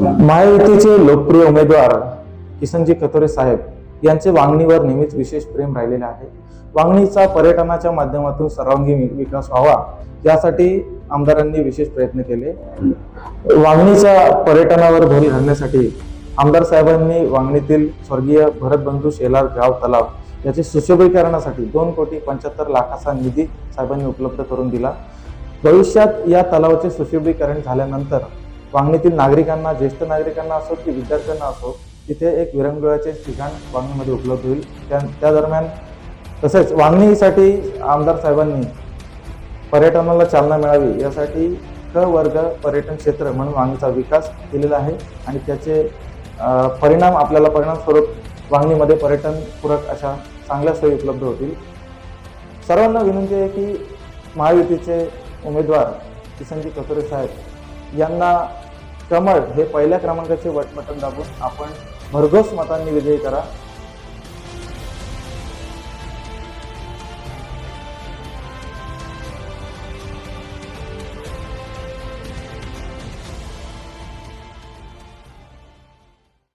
महायुतीचे लोकप्रिय उमेदवार किसनजी कथोरे साहेब यांचे वांगणीवर नेहमीच विशेष प्रेम राहिलेले आहे. वांगणीचा पर्यटनाच्या माध्यमातून सर्वांगीण विकास व्हावा यासाठी आमदारांनी विशेष प्रयत्न केले. वांगणीच्या पर्यटनावर भर घालण्यासाठी आमदार साहेबांनी वांगणीतील स्वर्गीय भरतबंधू शेलार गाव तलाव याचे सुशोभीकरणासाठी दोन कोटी पंच्याहत्तर लाखाचा निधी साहेबांनी उपलब्ध करून दिला. भविष्यात या तलावाचे सुशोभीकरण झाल्यानंतर वांगणीतील नागरिकांना ज्येष्ठ नागरिकांना असो की विद्यार्थ्यांना असो तिथे एक विरंगुळाचे ठिकाण वांगणीमध्ये उपलब्ध होईल. त्या त्या दरम्यान तसेच वांगणीसाठी आमदार साहेबांनी पर्यटनाला चालना मिळावी यासाठी क वर्ग पर्यटन क्षेत्र म्हणून वांगणीचा विकास केलेला आहे आणि त्याचे परिणाम आपल्याला परिणामस्वरूप वांगणीमध्ये पर्यटनपूरक अशा चांगल्या सोयी उपलब्ध होतील. सर्वांना विनंती आहे की महायुतीचे उमेदवार किसनजी कतोरे साहेब यांना कमळ हे पहिल्या क्रमांकाचे वटपटण दाबून आपण भरघोस मतांनी विजयी करा.